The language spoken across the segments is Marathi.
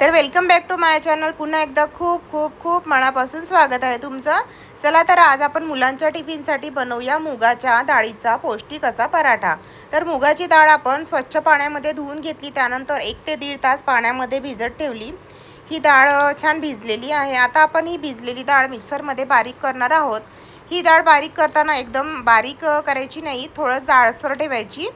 तर welcome back to my channel पुन्हा एकदा खूप खूप खूप मनापासून स्वागत आहे तुमचं. चला तर आज आपण मुलांच्या टिफिनसाठी बनवूया मुगाच्या डाळीचा पौष्टिक असा पराठा. तर मुगाची डाळ आपण स्वच्छ पाण्यामध्ये धुवून घेतली त्यानंतर एक ते दीड तास पाण्यामध्ये भिजत ठेवली. ही डाळ छान भिजलेली आहे. आता आपण ही भिजलेली डाळ मिक्सरमध्ये बारीक करणार आहोत. ही डाळ बारीक करताना एकदम बारीक करायची नाही थोडं जाळसर ठेवायची.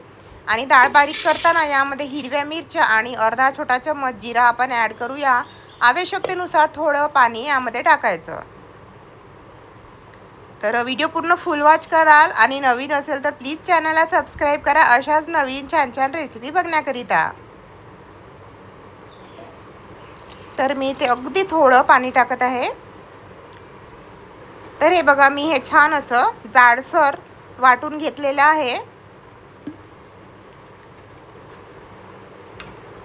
आणि डाळ बारीक करताना यामध्ये हिरव्या मिरच्या आणि अर्धा छोटा चम्मच जिरा आपण ॲड करूया. आवश्यकतेनुसार थोडं पाणी यामध्ये टाकायचं. तर व्हिडिओ पूर्ण फुल वॉच कराल आणि नवीन असेल तर प्लीज चॅनलला सबस्क्राईब करा. अशाच नवीन छान छान रेसिपी बघण्याकरिता. तर मी ते अगदी थोडं पाणी टाकत आहे. तर हे बघा मी हे छान असं जाडसर वाटून घेतलेलं आहे.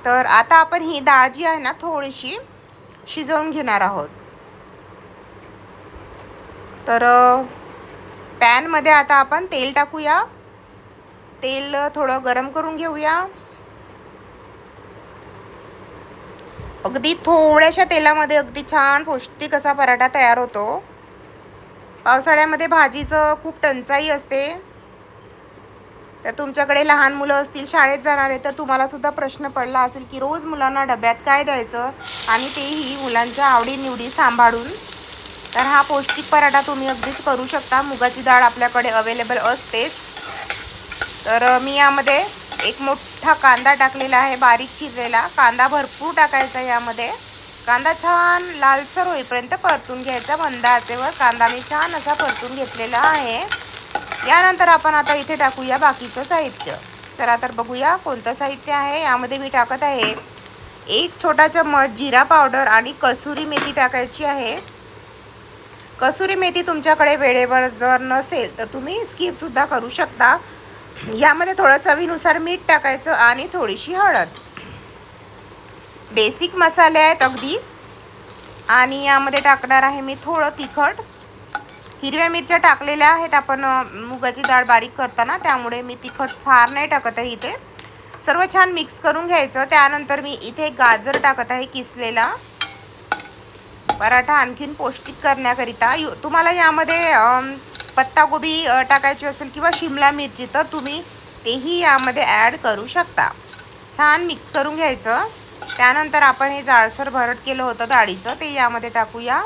तर आता आपण ही डाळ जी आहे ना थोडीशी शिजवून घेणार आहोत. तर पॅनमध्ये आता आपण तेल टाकूया. तेल थोडं गरम करून घेऊया. अगदी थोड्याशा तेलामध्ये अगदी छान पौष्टिक असा पराठा तयार होतो. पावसाळ्यामध्ये भाजीचं खूप टंचाई असते. तर तुमच्याकडे लहान मुलं असतील शाळेत जाणारे तर तुम्हाला सुद्धा प्रश्न पडला असेल की रोज मुलांना डब्यात काय द्यायचं? आणि तेही मुलांच्या आवडीनिवडी सांभाळून. तर हा पौष्टिक पराठा तुम्ही अगदीच करू शकता. मुगाची डाळ आपल्याकडे अवेलेबल असतेच. तर मी यामध्ये एक मोठा कांदा टाकलेला आहे बारीक चिरलेला. कांदा भरपूर टाकायचा यामध्ये. कांदा छान लालसर होईपर्यंत परतून घ्यायचा. मंद आचेवर कांदा मी छान असा परतून घेतलेला आहे. यानंतर आपण आता इथे टाकूया बाकीचं साहित्य. चला तर बघूया कोणतं साहित्य आहे. यामध्ये मी टाकत आहे एक छोटा चम्मच जिरा पावडर आणि कसुरी मेथी टाकायची आहे. कसुरी मेथी तुमच्याकडे वेळेवर जर नसेल तर तुम्ही स्किपसुद्धा करू शकता. यामध्ये थोडं चवीनुसार मीठ टाकायचं आणि थोडीशी हळद. बेसिक मसाले आहेत अगदी. आणि यामध्ये टाकणार आहे मी थोडं तिखट. हिरव्या मिरच्या टाकलेल्या आहेत. आपण मुगाची डाळ बारीक करताना त्यामुळे मी तिखट फार नाही टाकत आहे इथे. सर्व छान मिक्स करून घ्यायचं. त्यानंतर मी इथे गाजर टाकत आहे किसलेला. पराठा आणखीन पौष्टिक करण्याकरिता. यु तुम्हाला यामध्ये पत्ताकोबी पत्तागोबी टाकायची असेल किंवा शिमला मिरची तर तुम्ही तेही यामध्ये ॲड करू शकता. छान मिक्स करून घ्यायचं. त्यानंतर आपण हे जाडसर भरट केलं होतं डाळीचं ते यामध्ये टाकूया.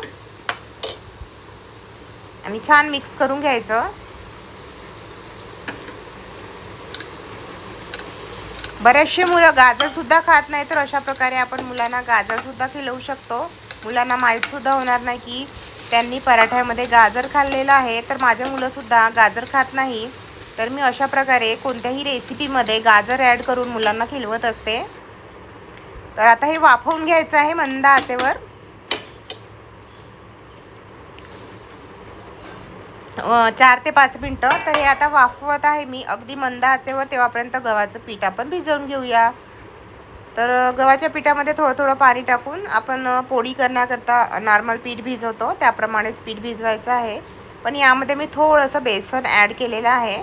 आणि छान मिक्स करून घ्यायचं. बरेचसे मुलं गाजरसुद्धा खात नाही तर अशा प्रकारे आपण मुलांना गाजरसुद्धा खिलवू शकतो. मुलांना माहीतसुद्धा होणार नाही की त्यांनी पराठ्यामध्ये गाजर खाल्लेलं आहे तर माझ्या मुलंसुद्धा गाजर खात नाही. तर मी अशा प्रकारे कोणत्याही रेसिपीमध्ये गाजर ॲड करून मुलांना खिलवत असते. तर आता हे वाफवून घ्यायचं आहे मंद आचेवर. चार ते पाच मिनटं. तर हे आता वाफवत आहे मी. अगदी मंद आचेवर तेव्हापर्यंत गव्हाचं पीठ आपण भिजवून घेऊया. तर गव्हाच्या पिठामध्ये थोडं थोडं पाणी टाकून आपण पोळी करण्याकरता नॉर्मल पीठ भिजवतो. त्याप्रमाणेच पीठ भिजवायचं आहे. पण यामध्ये मी थोडंसं बेसन ॲड केलेलं आहे.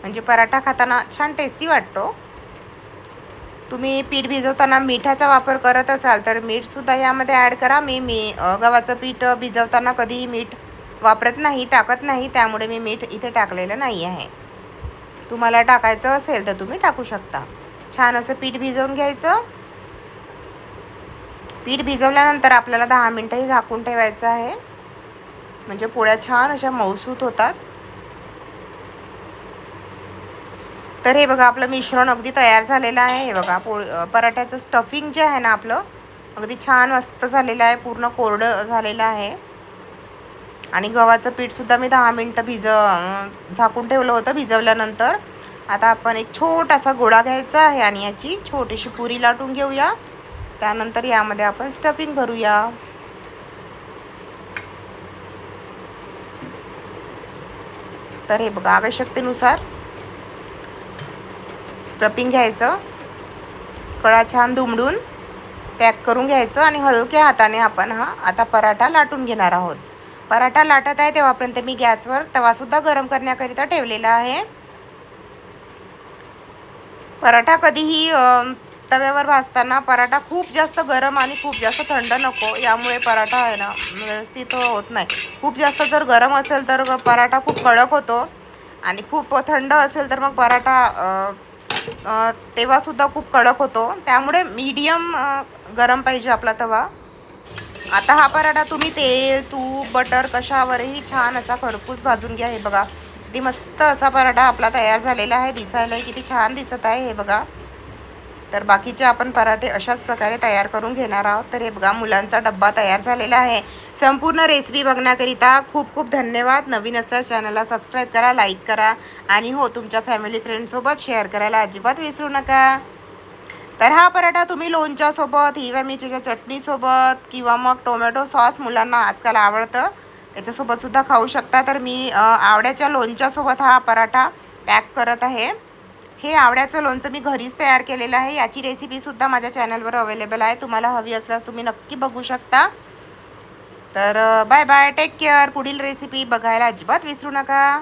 म्हणजे पराठा खाताना छान टेस्टी वाटतो. तुम्ही पीठ भिजवताना मिठाचा वापर करत असाल तर मीठसुद्धा यामध्ये ॲड करा. मी मी गव्हाचं पीठ भिजवताना कधीही मीठ वापरत नाही टाकत नाही त्यामुळे मी मीठ इथे टाकलेलं नाही आहे. तुम्हाला टाकायचं असेल तर तुम्ही टाकू शकता. छान असं पीठ भिजवून घ्यायचं. पीठ भिजवल्यानंतर आपल्याला दहा मिनटंही झाकून ठेवायचं आहे. म्हणजे पोळ्या छान अशा मऊसूत होतात. तर हे बघा आपलं मिश्रण अगदी तयार झालेलं आहे. हे बघा पोळ पराठ्याचं स्टफिंग जे आहे ना आपलं अगदी छान मस्त झालेलं आहे. पूर्ण कोरडं झालेलं आहे. आणि गव्हाचं पीठसुद्धा मी दहा मिनटं भिज झाकून ठेवलं होतं भिजवल्यानंतर. आता आपण एक छोटासा गोळा घ्यायचा आहे आणि याची छोटीशी पुरी लाटून घेऊया. त्यानंतर यामध्ये आपण स्टफिंग भरूया. तर हे बघा आवश्यकतेनुसार स्टफिंग घ्यायचं. कळा छान दुमडून पॅक करून घ्यायचं आणि हलक्या हाताने आपण हा आता पराठा लाटून घेणार आहोत. पराठा लाटत आहे तेव्हापर्यंत मी गॅसवर तवासुद्धा गरम करण्याकरिता ठेवलेला आहे. पराठा कधीही तव्यावर भाजताना पराठा खूप जास्त गरम आणि खूप जास्त थंड नको यामुळे पराठा आहे ना व्यवस्थित होत नाही. खूप जास्त जर गरम असेल तर पराठा खूप कडक होतो आणि खूप थंड असेल तर मग पराठा तेव्हासुद्धा खूप कडक होतो. त्यामुळे मीडियम गरम पाहिजे आपला तवा. आता हा पराठा तुम्ही तेल तूप बटर कशावरही छान असा खरपूस भाजून घ्या. हे बघा किती मस्त असा पराठा आपला तयार झालेला आहे. दिसायलाही किती छान दिसत आहे हे बघा. तर बाकीचे आपण पराठे अशाच प्रकारे तयार करून घेणार आहोत. तर हे बघा मुलांचा डब्बा तयार झालेला आहे. संपूर्ण रेसिपी बघण्याकरिता खूप खूप धन्यवाद. नवीन असल्यास चॅनलला सबस्क्राईब करा लाईक करा. आणि हो तुमच्या फॅमिली फ्रेंडसोबत शेअर करायला अजिबात विसरू नका. तर हा पराठा तुम्ही लोणच्यासोबत हिरव्या मिरचीच्या चटणीसोबत किंवा मग टोमॅटो सॉस मुलांना आजकाल आवडतं. त्याच्यासोबतसुद्धा खाऊ शकता. तर मी आवड्याच्या लोणच्यासोबत हा पराठा पॅक करत आहे. हे आवड्याचं लोणचं मी घरीच तयार केलेलं आहे. याची रेसिपीसुद्धा माझ्या चॅनलवर अवेलेबल आहे. तुम्हाला हवी असल्यास तुम्ही नक्की बघू शकता. तर बाय बाय टेक केअर पुढील रेसिपी बघायला अजिबात विसरू नका.